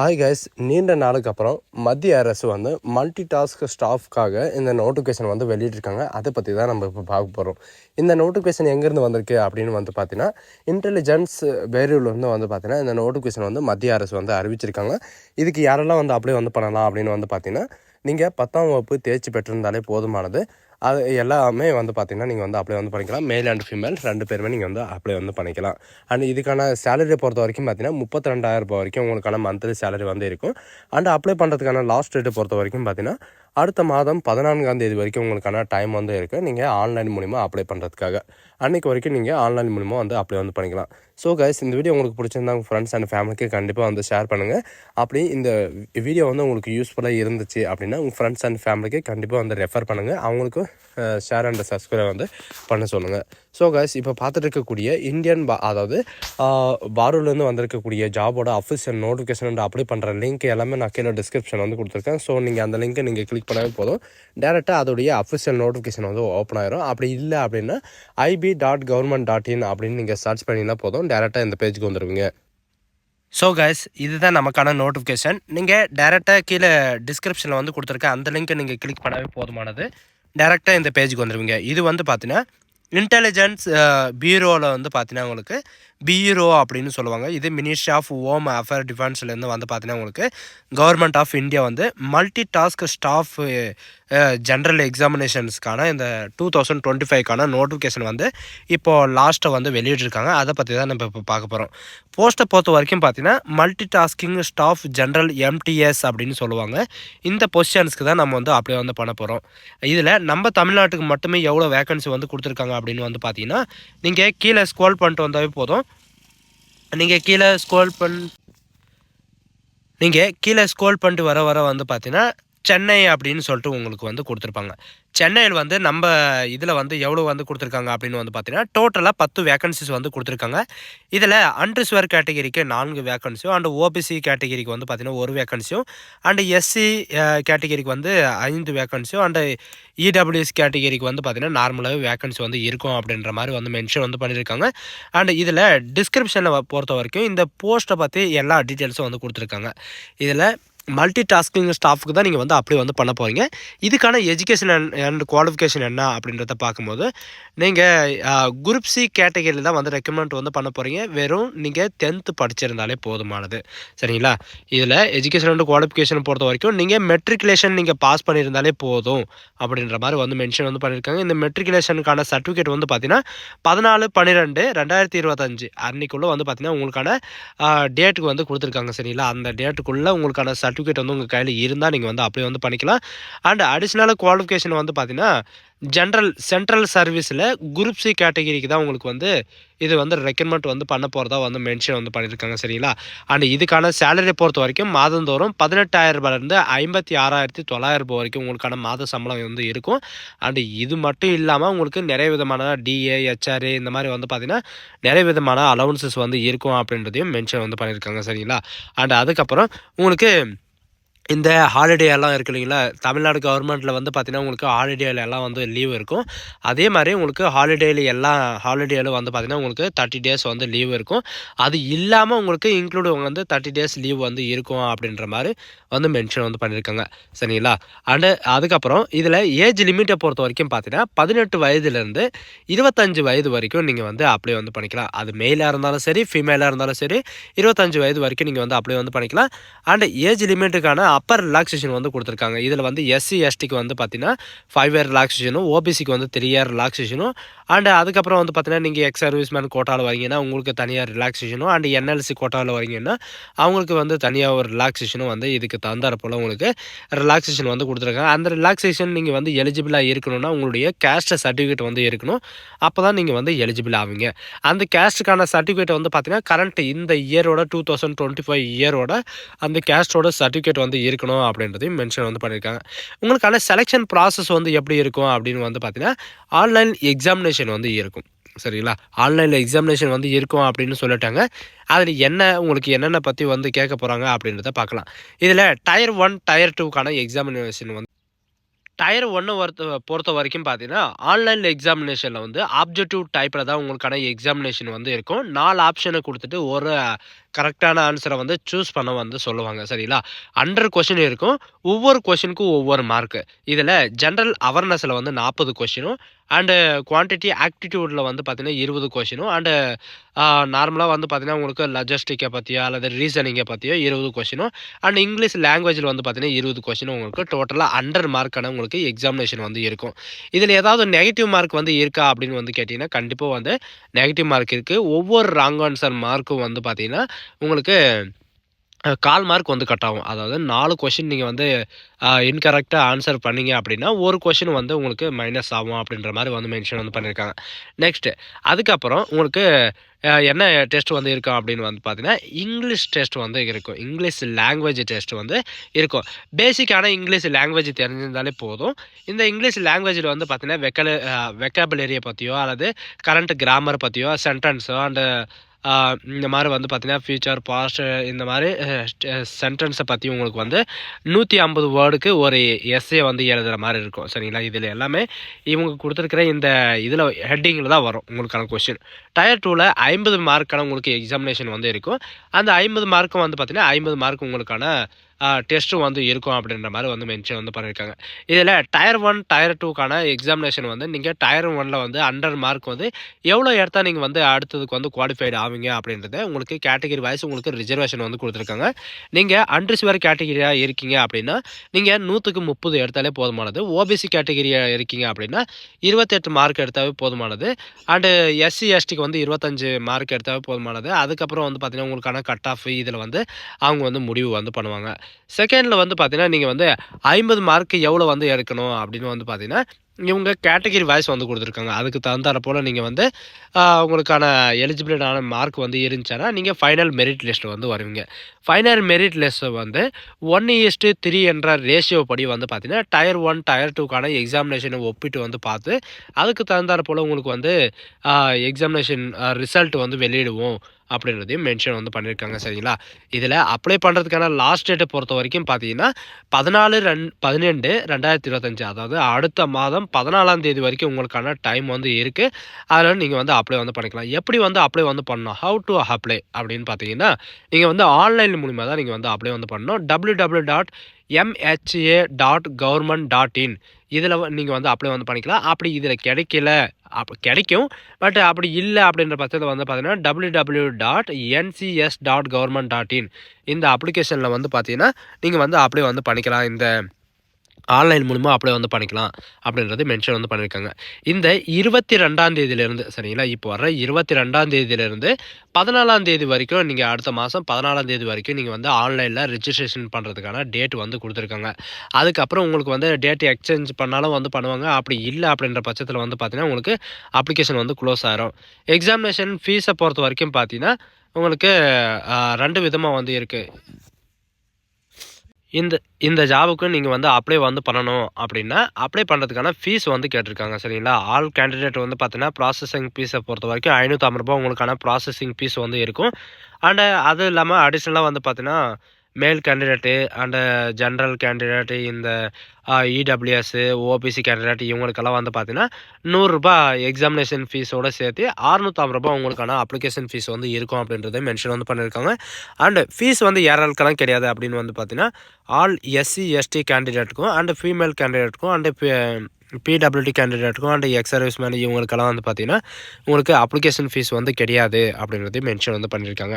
Hi guys நீண்ட நாளுக்கு அப்புறம் மத்திய அரசு வந்து மல்டி டாஸ்க் ஸ்டாஃப்காக இந்த நோட்டிஃபிகேஷன் வந்து வெளியிட்டிருக்காங்க. அதை பற்றி தான் நம்ம இப்போ பார்க்க போகிறோம் இந்த நோட்டிஃபிகேஷன் எங்கேருந்து வந்திருக்கு அப்படின்னு வந்து பார்த்தீங்கன்னா இன்டெலிஜென்ஸ் வேரியூலேருந்து வந்து பார்த்தீங்கன்னா இந்த நோட்டிஃபிகேஷன் வந்து மத்திய அரசு வந்து அறிவிச்சிருக்காங்க. இதுக்கு யாரெல்லாம் வந்து அப்ளை வந்து பண்ணலாம் அப்படின்னு வந்து பார்த்தீங்கன்னா நீங்கள் பத்தாம் வகுப்பு தேர்ச்சி பெற்றிருந்தாலே போதுமானது. அது எல்லாமே வந்து பார்த்திங்கன்னா நீங்கள் வந்து அப்ளை வந்து பண்ணிக்கலாம். மேல் அண்ட் ஃபீமேல் ரெண்டு பேருமே நீங்கள் வந்து அப்ளை வந்து பண்ணிக்கலாம். அண்ட் இதுக்கான சேலரி பொறுத்த வரைக்கும் பார்த்தீங்கன்னா முப்பத்தி ரெண்டாயிரம் ரூபாய் வரைக்கும் உங்களுக்கான மந்த்லி சேலரி வந்து இருக்கும். அண்ட் அப்ளை பண்ணுறதுக்கான லாஸ்ட் டேட்டு பொறுத்த வரைக்கும் பார்த்தீங்கன்னா அடுத்த மாதம் பதினான்காம் தேதி வரைக்கும் உங்களுக்கான டைம் வந்து இருக்குது நீங்கள் ஆன்லைன் மூலிமா அப்ளை பண்ணுறதுக்காக அன்றைக்கு வரைக்கும் நீங்கள் ஆன்லைன் மூலிமா வந்து அப்ளை வந்து பண்ணிக்கலாம். ஸோ கைஸ் இந்த வீடியோ உங்களுக்கு பிடிச்சிருந்தா உங்கள் ஃப்ரெண்ட்ஸ் அண்ட் ஃபேமிலிக்கு கண்டிப்பாக வந்து ஷேர் பண்ணுங்கள் அப்படி இந்த வீடியோ வந்து உங்களுக்கு யூஸ்ஃபுல்லாக இருந்துச்சு அப்படின்னா உங்கள் ஃப்ரெண்ட்ஸ் அண்ட் ஃபேமிலிக்கு கண்டிப்பாக வந்து ரெஃபர் பண்ணுங்கள் அவங்களுக்கும் ஷேர் அண்ட் சப்ஸ்கிரைப் வந்து பண்ண சொல்லுங்கள் ஸோ கைஸ் இப்போ பார்த்துட்டு இருக்கக்கூடிய இந்தியன் பா அதாவது பாரூர்லேருந்து வந்திருக்கக்கூடிய ஜாபோட அஃபிஷியல் நோட்டிஃபிகேஷன் அப்ளை பண்ணுற லிங்க் எல்லாமே நான் கீழே டிஸ்கிரிப்ஷன் வந்து கொடுத்துருக்கேன். ஸோ நீங்கள் அந்த லிங்க்கை நீங்கள் கிளிக் பண்ணவே போதும். டேரெக்டாக அதோடைய அஃபிஷியல் நோட்டிஃபிகேஷன் வந்து ஓப்பன் ஆயிரும். அப்படி இல்லை அப்படின்னா IB dot government dot in அப்படின்னு நீங்கள் சர்ச் பண்ணிங்கன்னா போதும். டேரெக்டாக இந்த பேஜுக்கு வந்துடுவீங்க ஸோ கைஸ் இதுதான் நமக்கான நோட்டிஃபிகேஷன் நீங்கள் டேரெக்டாக கீழே டிஸ்கிரிப்ஷனில் வந்து கொடுத்துருக்க அந்த லிங்க்கை நீங்கள் கிளிக் பண்ணவே போதுமானது. டேரெக்டாக இந்த பேஜுக்கு வந்துடுவீங்க இது வந்து பார்த்தீங்கன்னா இன்டெலிஜென்ஸ் uh, பியூரோவில் வந்து பார்த்தீங்கன்னா உங்களுக்கு பியூரோ அப்படின்னு சொல்லுவாங்க. இது மினிஸ்ட்ரி ஆஃப் ஹோம் அஃபேர் டிஃபென்ஸ்லேருந்து வந்து பார்த்தீங்கன்னா உங்களுக்கு கவர்மெண்ட் ஆஃப் இந்தியா வந்து மல்டி டாஸ்க் ஸ்டாஃப் ஜென்ரல் எக்ஸாமினேஷன்ஸ்க்கான இந்த டூ தௌசண்ட் டுவெண்ட்டி ஃபைவ்க்கான நோட்டிஃபிகேஷன் வந்து இப்போது லாஸ்ட்டை வந்து வெளியிட்டிருக்காங்க. அதை பற்றி தான் நம்ம இப்போ பார்க்க போகிறோம் போஸ்ட்டை பொறுத்த வரைக்கும் பார்த்தீங்கன்னா multi tasking staff general MTS அப்படின்னு சொல்லுவாங்க. இந்த பொசிஷன்ஸ்க்கு தான் நம்ம வந்து அப்படியே வந்து பண்ண போகிறோம் இதில் நம்ம தமிழ்நாட்டுக்கு மட்டுமே எவ்வளோ வேகன்சி வந்து கொடுத்துருக்காங்க அப்படின்னு வந்து பார்த்தீங்கன்னா நீங்கள் கீழே ஸ்க்ரோல் பண்ணிட்டு வந்தாவே போதும். நீங்கள் கீழே ஸ்க்ரோல் பண் நீங்கள் கீழே ஸ்க்ரோல் பண்ணிட்டு வர வர வந்து பார்த்தீங்கன்னா சென்னை அப்படின்னு சொல்லிட்டு உங்களுக்கு வந்து கொடுத்துருப்பாங்க. சென்னையில் வந்து நம்ம இதில் வந்து எவ்வளோ வந்து கொடுத்துருக்காங்க அப்படின்னு வந்து பார்த்தீங்கன்னா டோட்டலாக பத்து வேக்கன்சிஸ் வந்து கொடுத்துருக்காங்க. இதில் அன்ரிசுவர் கேட்டகிரிக்கு நான்கு வேக்கன்சியும் அண்டு ஓபிசி கேட்டகிரிக்கு வந்து பார்த்தீங்கன்னா ஒரு வேக்கன்சியும் அண்டு எஸ்சி கேட்டகிரிக்கு வந்து ஐந்து வேக்கன்சியும் அண்டு இடபிள்யூஎஸ் கேட்டகிரிக்கு வந்து பார்த்தீங்கன்னா நார்மலாகவே வேக்கன்சி வந்து இருக்கும் அப்படின்ற மாதிரி வந்து மென்ஷன் வந்து பண்ணியிருக்காங்க. அண்ட் இதில் டிஸ்கிரிப்ஷனில் பொறுத்த வரைக்கும் இந்த போஸ்ட்டை பற்றி எல்லா டீட்டெயில்ஸும் வந்து கொடுத்துருக்காங்க. இதில் மல்டி டாஸ்கிங் ஸ்டாஃப்க்கு தான் நீங்கள் வந்து அப்ளை வந்து பண்ண போகிறீங்க இதுக்கான எஜுகேஷன் அண்ட் குவாலிஃபிகேஷன் என்ன அப்படின்றத பார்க்கும்போது நீங்கள் குரூப் சி கேட்டகரியில் தான் வந்து ரெக்கமெண்ட் வந்து பண்ண போகிறீங்க வெறும் நீங்கள் டென்த்து படிச்சிருந்தாலே போதுமானது. சரிங்களா? இதில் எஜுகேஷன் அண்ட் குவாலிஃபிகேஷன் பொறுத்த வரைக்கும் நீங்கள் மெட்ரிகுலேஷன் நீங்கள் பாஸ் பண்ணியிருந்தாலே போதும் அப்படின்ற மாதிரி வந்து மென்ஷன் வந்து பண்ணியிருக்காங்க. இந்த மெட்ரிகுலேஷனுக்கான சர்டிஃபிகேட் வந்து பார்த்தீங்கன்னா பதினாலு பன்னிரெண்டு ரெண்டாயிரத்தி இருபத்தஞ்சு அன்னைக்குள்ளே வந்து பார்த்தீங்கன்னா உங்களுக்கான டேட்டுக்கு வந்து கொடுத்துருக்காங்க. சரிங்களா? அந்த டேட்டுக்குள்ளே உங்களுக்கான சர்டிஃபிகேட் வந்து உங்கள் கையில் இருந்தால் நீங்கள் வந்து அப்ளை வந்து பண்ணிக்கலாம். அண்ட் அடிஷ்னலாக குவாலிஃபிகேஷன் வந்து பார்த்தீங்கன்னா ஜென்ரல் சென்ட்ரல் சர்வீஸில் குரூப் சி கேட்டகிரிக்கு தான் உங்களுக்கு வந்து இது வந்து ரெக்கமெண்ட் வந்து பண்ண போகிறதா வந்து மென்ஷன் வந்து பண்ணியிருக்காங்க சரிங்களா? அண்ட் இதுக்கான சேலரி பொறுத்த வரைக்கும் மாதந்தோறும் பதினெட்டாயிரம் ரூபாயிலேருந்து ஐம்பத்தி ஆறாயிரத்தி தொள்ளாயிரம் ரூபாய் வரைக்கும் உங்களுக்கான மாத சம்பளம் வந்து இருக்கும். அண்டு இது மட்டும் இல்லாமல் உங்களுக்கு நிறைய விதமான டிஏ ஹெச்ஆர்ஏ இந்த மாதிரி வந்து பார்த்திங்கன்னா நிறைய விதமான அலவன்சஸ் வந்து இருக்கும் அப்படின்றதையும் மென்ஷன் வந்து பண்ணியிருக்காங்க சரிங்களா? அண்ட் அதுக்கப்புறம் உங்களுக்கு இந்த ஹாலிடே எல்லாம் இருக்கு இல்லைங்களா? தமிழ்நாடு கவர்மெண்ட்டில் வந்து பார்த்திங்கன்னா உங்களுக்கு ஹாலிடேல எல்லாம் வந்து லீவ் இருக்கும். அதே மாதிரி உங்களுக்கு ஹாலிடேல எல்லாம் ஹாலிடேல வந்து பார்த்திங்கன்னா உங்களுக்கு தேர்ட்டி டேஸ் வந்து லீவ் இருக்கும். அது இல்லாமல் உங்களுக்கு இன்க்ளூட் வந்து தேர்ட்டி டேஸ் லீவ் வந்து இருக்கும் அப்படின்ற மாதிரி வந்து மென்ஷன் வந்து பண்ணியிருக்காங்க சரிங்களா? அண்டு அதுக்கப்புறம் இதில் ஏஜ் லிமிட்டை பொறுத்த வரைக்கும் பார்த்தீங்கன்னா பதினெட்டு வயதுலேருந்து இருபத்தஞ்சு வயது வரைக்கும் நீங்கள் வந்து அப்ளை வந்து பண்ணிக்கலாம். அது மெயிலாக இருந்தாலும் சரி ஃபீமேலாக இருந்தாலும் சரி இருபத்தஞ்சு வயது வரைக்கும் நீங்கள் வந்து அப்ளை வந்து பண்ணிக்கலாம். அண்ட் ஏஜ் லிமிட்டுக்கான அப்பர் ரிலாக்ஸேஷன் வந்து கொடுத்துருக்காங்க. இதில் வந்து எஸ்சி எஸ்டிக்கு வந்து பார்த்தீங்கன்னா ஃபைவ் இயர் ரிலாக்ஸேஷனும் ஓபிசிக்கு வந்து த்ரீ இயர் ரிலாக்ஸேஷனும் அண்ட் அதுக்கப்புறம் வந்து பார்த்தீங்கன்னா நீங்கள் எக்ஸ் சர்வீஸ்மேன் கோட்டாவில் வரீங்கன்னா உங்களுக்கு தனியாக ரிலாக்ஸேஷனும் அண்ட் என்எல்சி கோட்டாவில் வரீங்கன்னா அவங்களுக்கு வந்து தனியாக ஒரு ரிலாக்ஸேஷனும் வந்து இதுக்கு தந்தார போல் உங்களுக்கு ரிலாக்ஸேஷன் வந்து கொடுத்துருக்காங்க. அந்த ரிலாக்ஸேஷன் நீங்கள் வந்து எலிஜிபிளாக இருக்கணும்னா உங்களுடைய கேஸ்ட் சர்டிஃபிகேட் வந்து இருக்கணும். அப்போ தான் நீங்கள் வந்து எலிஜிபிள் ஆவீங்க. அந்த கேஸ்ட்டுக்கான சர்டிஃபிகேட் வந்து பார்த்தீங்கன்னா கரண்ட் இந்த இயரோட டூ தௌசண்ட் டுவெண்ட்டி ஃபைவ் இயரோட அந்த கேஸ்ட்டோட சர்டிஃபிகேட் வந்து இருக்கணும் அப்படின்றதையும் மென்ஷன் வந்து பண்ணியிருக்காங்க உங்களுக்கான செலெக்ஷன் ப்ராசஸ் வந்து எப்படி இருக்கும் அப்படின்னு வந்து பார்த்தீங்கன்னா ஆன்லைன் எக்ஸாமினேஷன் வந்து இருக்கும். சரிங்களா? ஆன்லைனில் எக்ஸாமினேஷன் வந்து இருக்கும் அப்படின்னு சொல்லிட்டாங்க. அதில் என்ன உங்களுக்கு என்னென்ன பற்றி வந்து கேட்க போகிறாங்க அப்படின்றத பார்க்கலாம். இதில் டயர் ஒன் டயர் டூக்கான எக்ஸாமினேஷன் வந்து டயர் ஒன்று பொறுத்த பொறுத்த வரைக்கும் பார்த்தீங்கன்னா ஆன்லைனில் எக்ஸாமினேஷனில் வந்து ஆப்ஜெக்டிவ் டைப்பில் தான் உங்களுக்கான எக்ஸாமினேஷன் வந்து இருக்கும். நாலு ஆப்ஷனை கொடுத்துட்டு ஒரு கரெக்டான ஆன்சரை வந்து சூஸ் பண்ண வந்து சொல்லுவாங்க. சரிங்களா? அண்டர் கொஷின் இருக்கும். ஒவ்வொரு கொஷினுக்கும் ஒவ்வொரு மார்க்கு இதில் ஜென்ரல் அவேர்னஸில் வந்து நாற்பது கொஷினும் அண்டு குவான்டிட்டி ஆக்டிடியூடில் வந்து பார்த்தீங்கன்னா இருபது கொஷினும் அண்டு நார்மலாக வந்து பார்த்தீங்கன்னா உங்களுக்கு லஜஸ்டிக்கை பற்றியோ அல்லது ரீசனிங்கை பற்றியோ இருபது கொஷினும் அண்ட் இங்கிலீஷ் லாங்குவேஜில் வந்து பார்த்தீங்கன்னா இருபது கொஷினும் உங்களுக்கு டோட்டலாக ஹண்ட்ரட் மார்க்கான உங்களுக்கு எக்ஸாமினேஷன் வந்து இருக்கும். இதில் ஏதாவது நெகட்டிவ் மார்க் வந்து இருக்கா அப்படின்னு வந்து கேட்டிங்கன்னா கண்டிப்பாக வந்து நெகட்டிவ் மார்க் இருக்குது ஒவ்வொரு ராங் ஆன்சர் மார்க்கும் வந்து பார்த்தீங்கன்னா உங்களுக்கு கால் மார்க் வந்து கட் ஆகும். அதாவது நாலு கொஷின் நீங்கள் வந்து இன்கரெக்டாக ஆன்சர் பண்ணீங்க அப்படின்னா ஒரு கொஷின் வந்து உங்களுக்கு மைனஸ் ஆகும் அப்படின்ற மாதிரி வந்து மென்ஷன் வந்து பண்ணியிருக்காங்க நெக்ஸ்ட்டு அதுக்கப்புறம் உங்களுக்கு என்ன டெஸ்ட் வந்து இருக்கும் அப்படின்னு வந்து பார்த்தீங்கன்னா இங்கிலீஷ் டெஸ்ட் வந்து இருக்கும். இங்கிலீஷ் லாங்குவேஜ் டெஸ்ட் வந்து இருக்கும். பேசிக்கான இங்கிலீஷ் லாங்குவேஜ் தெரிஞ்சிருந்தாலே போதும். இந்த இங்கிலீஷ் லாங்குவேஜில் வந்து பார்த்தீங்கன்னா வெக்கல வெக்காபுலரியை பற்றியோ அல்லது கரண்ட் கிராமர் பற்றியோ சென்டென்ஸோ அண்டு இந்த மாதிரி வந்து பார்த்தீங்கன்னா ஃபியூச்சர் பாஸ்ட் இந்த மாதிரி சென்டென்ஸை பற்றி உங்களுக்கு வந்து நூற்றி ஐம்பது வேர்டுக்கு ஒரு எஸ்ஏ வந்து எழுதுகிற மாதிரி இருக்கும். சரிங்களா? இதில் எல்லாமே இவங்க கொடுத்துருக்கிற இந்த இதில் ஹெட்டிங்கில் தான் வரும் உங்களுக்கான கொஷின் டயர் டூவில் ஐம்பது மார்க்கான உங்களுக்கு எக்ஸாமினேஷன் வந்து இருக்கும். அந்த ஐம்பது மார்க்கும் வந்து பார்த்தீங்கன்னா ஐம்பது மார்க் உங்களுக்கான டெஸ்ட்டும் வந்து இருக்கும் அப்படின்ற மாதிரி வந்து மென்ஷன் வந்து பண்ணியிருக்காங்க இதில் டயர் ஒன் டயர் டூக்கான எக்ஸாமினேஷன் வந்து நீங்கள் டயர் ஒனில் வந்து ஹண்ட்ரட் மார்க் வந்து எவ்வளோ எடுத்தால் நீங்கள் வந்து அடுத்ததுக்கு வந்து குவாலிஃபைடு ஆவீங்க அப்படின்றத உங்களுக்கு கேட்டகரி வைஸ் உங்களுக்கு ரிசர்வேஷன் வந்து கொடுத்துருக்காங்க. நீங்கள் அன்ரிசர்வர் கேட்டகரியாக இருக்கீங்க அப்படின்னா நீங்கள் நூற்றுக்கு முப்பது எடுத்தாலே போதுமானது. ஓபிசி கேட்டகரியாக இருக்கீங்க அப்படின்னா இருபத்தெட்டு மார்க் எடுத்தாவே போதுமானது. அண்டு எஸ்சி எஸ்டிக்கு வந்து இருபத்தஞ்சு மார்க் எடுத்தாவே போதுமானது. அதுக்கப்புறம் வந்து பார்த்திங்கன்னா உங்களுக்கான கட் ஆஃப் இதில் வந்து அவங்க வந்து முடிவு வந்து பண்ணுவாங்க. செகண்டில் வந்து பார்த்தீங்கன்னா நீங்கள் வந்து ஐம்பது மார்க் எவ்வளோ வந்து எடுக்கணும் அப்படின்னு வந்து பார்த்தீங்கன்னா இவங்க கேட்டகரி வைஸ் வந்து கொடுத்துருக்காங்க. அதுக்கு தகுந்தாற போல் நீங்கள் வந்து உங்களுக்கான எலிஜிபிலிட்டான மார்க் வந்து இருந்துச்சுன்னா நீங்கள் ஃபைனல் மெரிட் லிஸ்ட்டு வந்து வருவீங்க. ஃபைனல் மெரிட் லிஸ்ட்டை வந்து ஒன் இஸ்ட்டு த்ரீ என்ற ரேஷியோ படி வந்து பார்த்தீங்கன்னா டயர் ஒன் டயர் டூக்கான எக்ஸாமினேஷனை ஒப்பிட்டு வந்து பார்த்து அதுக்கு தகுந்தாற போல் உங்களுக்கு வந்து எக்ஸாமினேஷன் ரிசல்ட் வந்து வெளியிடுவோம். அப்படின்றதையும் மென்ஷன் வந்து பண்ணியிருக்காங்க சரிங்களா? இதில் அப்ளை பண்ணுறதுக்கான லாஸ்ட் டேட்டை பொறுத்த வரைக்கும் பார்த்தீங்கன்னா பதினாலு ரெண் பதினெண்டு ரெண்டாயிரத்தி இருபத்தஞ்சு அதாவது அடுத்த மாதம் பதினாலாம் தேதி வரைக்கும் உங்களுக்கான டைம் வந்து இருக்குது அதில் நீங்கள் வந்து அப்ளை வந்து பண்ணிக்கலாம். எப்படி வந்து அப்ளை வந்து பண்ணணும்? ஹவு டு அப்ளை அப்படின்னு பார்த்தீங்கன்னா நீங்கள் வந்து ஆன்லைன் மூலிமா தான் நீங்கள் வந்து அப்ளை வந்து பண்ணணும். W W dot MHA dot government dot in இதில் நீங்கள் வந்து அப்ளை வந்து பண்ணிக்கலாம். அப்படி இதில் கிடைக்கல அப்போ கிடைக்கும். பட் அப்படி இல்லை அப்படின்ற பட்சத்தில் வந்து பார்த்தீங்கன்னா W W dot NCS dot government dot in இந்த அப்ளிகேஷனில் வந்து பார்த்தீங்கன்னா நீங்கள் வந்து அப்ளை வந்து பண்ணிக்கலாம் இந்த ஆன்லைன் மூலிமா அப்ளை வந்து பண்ணிக்கலாம் அப்படின்றது மென்ஷன் வந்து பண்ணியிருக்காங்க இந்த இருபத்தி ரெண்டாம் தேதியிலேருந்து சரிங்களா? இப்போ வர இருபத்தி ரெண்டாம் தேதியிலேருந்து பதினாலாம் தேதி வரைக்கும் நீங்கள் அடுத்த மாதம் பதினாலாம் தேதி வரைக்கும் நீங்கள் வந்து ஆன்லைனில் ரிஜிஸ்ட்ரேஷன் பண்ணுறதுக்கான டேட் வந்து கொடுத்துருக்காங்க. அதுக்கப்புறம் உங்களுக்கு வந்து டேட் எக்ஸ்சேஞ்ச் பண்ணாலும் வந்து பண்ணுவாங்க. அப்படி இல்லை அப்படின்ற பட்சத்தில் வந்து பார்த்தீங்கன்னா உங்களுக்கு அப்ளிகேஷன் வந்து க்ளோஸ் ஆகிரும் எக்ஸாமினேஷன் ஃபீஸை பொறுத்த வரைக்கும் பார்த்தீங்கன்னா உங்களுக்கு ரெண்டு விதமாக வந்து இருக்குது இந்த இந்த ஜாபுக்கு நீங்கள் வந்து அப்ளை வந்து பண்ணணும் அப்படின்னா அப்ளை பண்ணுறதுக்கான ஃபீஸ் வந்து கேட்டிருக்காங்க சரிங்களா? ஆல் கேண்டிடேட் வந்து பார்த்தீங்கன்னா ப்ராசஸிங் ஃபீஸை பொறுத்த வரைக்கும் ஐநூற்றம்பது ரூபாய் உங்களுக்கான ப்ராசஸிங் ஃபீஸ் வந்து இருக்கும். அண்டு அது இல்லாமல் அடிஷ்னலாக வந்து பார்த்தீங்கன்னா மேல் கேண்டிடேட்டு அண்டு ஜென்ரல் கேண்டிடேட்டு இந்த இடபிள்யூஎஸ்ஸு ஓபிசி கேண்டிடேட் இவங்களுக்கெல்லாம் வந்து பார்த்தீங்கன்னா நூறுரூபா எக்ஸாமினேஷன் ஃபீஸோடு சேர்த்து அறுநூத்தம்பது ரூபா உங்களுக்கான அப்ளிகேஷன் ஃபீஸ் வந்து இருக்கும் அப்படின்றத மென்ஷன் வந்து பண்ணியிருக்காங்க. அண்டு ஃபீஸ் வந்து ஏறாளுக்கெல்லாம் கிடையாது அப்படின்னு வந்து பார்த்தீங்கன்னா ஆல் எஸ்சி எஸ்டி கேண்டிடேட்டுக்கும் அண்டு ஃபீமேல் கேண்டிடேட்டுக்கும் அண்டு பிடபிள்யூடி கேண்டிடேட்டுக்கும் அண்ட் எக்ஸ் சர்வீஸ் மேன் இவங்களுக்கெல்லாம் வந்து பார்த்தீங்கன்னா உங்களுக்கு அப்ளிகேஷன் ஃபீஸ் வந்து கிடையாது அப்படின்றதையும் மென்ஷன் வந்து பண்ணியிருக்காங்க.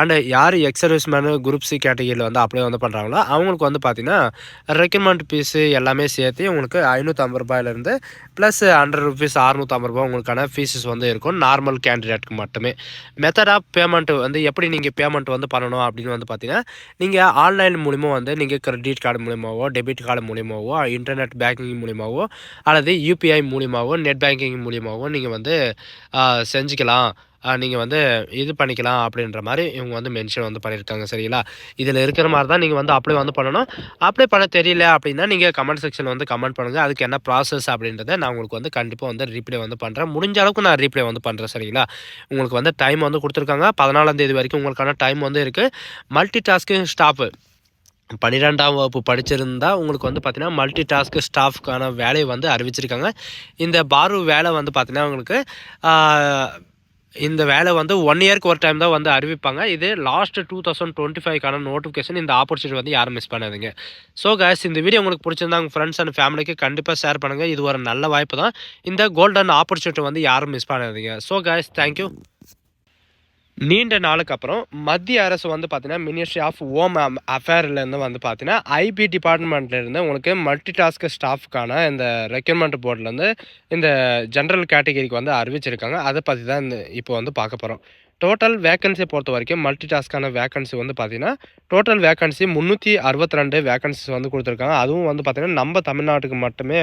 அண்டு யார் ex service man group C கேட்டகரியில் வந்து அப்ளை வந்து பண்ணுறாங்களோ அவங்களுக்கு வந்து பார்த்தீங்கன்னா ரெக்கமெண்ட் ஃபீஸு எல்லாமே சேர்த்து உங்களுக்கு ஐநூற்றம்பது ரூபாயிலேருந்து ப்ளஸ் ஹண்ட்ரட் ருபீஸ் அறுநூற்றம்பது ரூபாய் உங்களுக்கான ஃபீஸஸ் வந்து இருக்கும் நார்மல் கேண்டிடேட்டுக்கு மட்டுமே. மெத்தட் ஆஃப் பேமெண்ட் வந்து எப்படி நீங்கள் பேமெண்ட் வந்து பண்ணணும் அப்படின்னு வந்து பார்த்தீங்கன்னா நீங்கள் ஆன்லைன் மூலிமா வந்து நீங்கள் கிரெடிட் கார்டு மூலிமாவோ டெபிட் கார்டு மூலிமாவோ இன்டர்நெட் பேங்கிங் மூலிமாவோ அல்லது யூபிஐ மூலியமாவோ நெட் பேங்கிங் மூலியமாவோ நீங்கள் வந்து செஞ்சுக்கலாம். நீங்கள் வந்து இது பண்ணிக்கலாம் அப்படின்ற மாதிரி இவங்க வந்து மென்ஷன் வந்து பண்ணியிருக்காங்க சரிங்களா? இதில் இருக்கிற மாதிரி தான் நீங்கள் வந்து அப்ளை வந்து பண்ணணும். அப்ளை பண்ண தெரியல அப்படின்னா நீங்கள் கமெண்ட் செக்ஷனில் வந்து கமெண்ட் பண்ணுங்கள் அதுக்கு என்ன ப்ராசஸ் அப்படின்றத நான் உங்களுக்கு வந்து கண்டிப்பாக வந்து ரீப்ளே வந்து பண்ணுறேன் முடிஞ்ச அளவுக்கு நான் ரீப்ளே வந்து பண்ணுறேன் சரிங்களா? உங்களுக்கு வந்து டைம் வந்து கொடுத்துருக்காங்க. பதினாலாம் தேதி வரைக்கும் உங்களுக்கான டைம் வந்து இருக்குது மல்டி டாஸ்கிங் ஸ்டாப்பு பன்னிரெண்டாம் வகுப்பு படிச்சிருந்தா உங்களுக்கு வந்து பார்த்தீங்கன்னா மல்டி டாஸ்க் ஸ்டாஃப்க்கான வேலையை வந்து அறிவிச்சிருக்காங்க. இந்த பாரு வேலை வந்து பார்த்தீங்கன்னா உங்களுக்கு இந்த வேலை வந்து ஒன் இயர்க்கு ஒரு டைம் தான் வந்து அறிவிப்பாங்க. இது லாஸ்ட் டூ தௌசண்ட் டுவெண்ட்டி ஃபைவ்க்கான நோட்டிஃபிகேஷன் இந்த ஆப்பர்ச்சுனிட்டி வந்து யாரும் மிஸ் பண்ணாதீங்க. ஸோ கேஸ் இந்த வீடியோ உங்களுக்கு பிடிச்சிருந்தா உங்கள் ஃப்ரெண்ட்ஸ் அண்ட் ஃபேமிலிக்கு கண்டிப்பாக ஷேர் பண்ணுங்கள் இது ஒரு நல்ல வாய்ப்பு தான். இந்த கோல்டன் ஆப்பர்ச்சுனிட்டி வந்து யாரும் மிஸ் பண்ணாதீங்க. ஸோ கேஸ் தேங்க்யூ நீண்ட நாளுக்கு அப்புறம் மத்திய அரசு வந்து பார்த்தீங்கன்னா மினிஸ்ட்ரி ஆஃப் ஹோம் அஃபேர்லேருந்து வந்து பார்த்தீங்கன்னா ஐபி டிபார்ட்மெண்ட்லேருந்து உங்களுக்கு மல்டி டாஸ்க் ஸ்டாஃப்க்கான இந்த ரெக்யூர்மெண்ட் போர்ட்லேருந்து இந்த ஜென்ரல் கேட்டகரிக்கு வந்து அறிவிச்சிருக்காங்க. அதை பற்றி தான் இந்த இப்போ வந்து பார்க்க போகிறோம் டோட்டல் வேகன்சியை பொறுத்த வரைக்கும் மல்டி டாஸ்க்கான வேகன்சி வந்து பார்த்தீங்கன்னா டோட்டல் வேகன்சி முந்நூற்றி அறுபத்தி ரெண்டு வேகன்சிஸ் வந்து கொடுத்துருக்காங்க. அதுவும் வந்து பார்த்தீங்கன்னா நம்ம தமிழ்நாட்டுக்கு மட்டுமே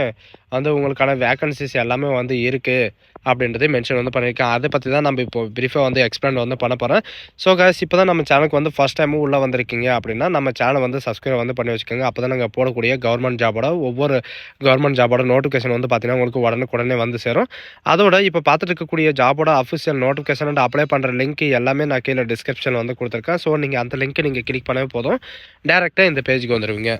வந்து உங்களுக்கான வேகன்சிஸ் எல்லாமே வந்து இருக்குது அப்படின்றதே மென்ஷன் வந்து பண்ணியிருக்கேன். அதை பற்றி தான் நம்ம இப்போ பிரீஃபாக வந்து எக்ஸ்பிளைன் வந்து பண்ண போகிறேன் ஸோ guys இப்போ தான் நம்ம சேனலுக்கு வந்து ஃபஸ்ட் டைமும் உள்ளே வந்திருக்கீங்க அப்படின்னா நம்ம சேனல் வந்து சப்ஸ்கிரைப் வந்து பண்ணி வச்சுக்கோங்க. அப்போ தான் நாங்கள் போடக்கூடிய கவர்மெண்ட் ஜாபோட ஒவ்வொரு கவர்மெண்ட் ஜாபோட நோட்டிஃபிகேஷன் வந்து பார்த்தீங்கன்னா உங்களுக்கு உடனுக்குடனே வந்து சேரும். அதோட இப்போ பார்த்துட்டு இருக்கக்கூடிய ஜாபோட அஃபிஷியல் நோட்டிஃபிகேஷன் அண்ட் அப்ளை பண்ணுற லிங்க் எல்லாமே நான் கீழே டிஸ்கிரிப்ஷனில் வந்து கொடுத்துருக்கேன். ஸோ நீங்கள் அந்த லிங்க்கை நீங்கள் கிளிக் பண்ணவே போதும். டேரெக்டாக இந்த பேஜுக்கு வந்துடுவீங்க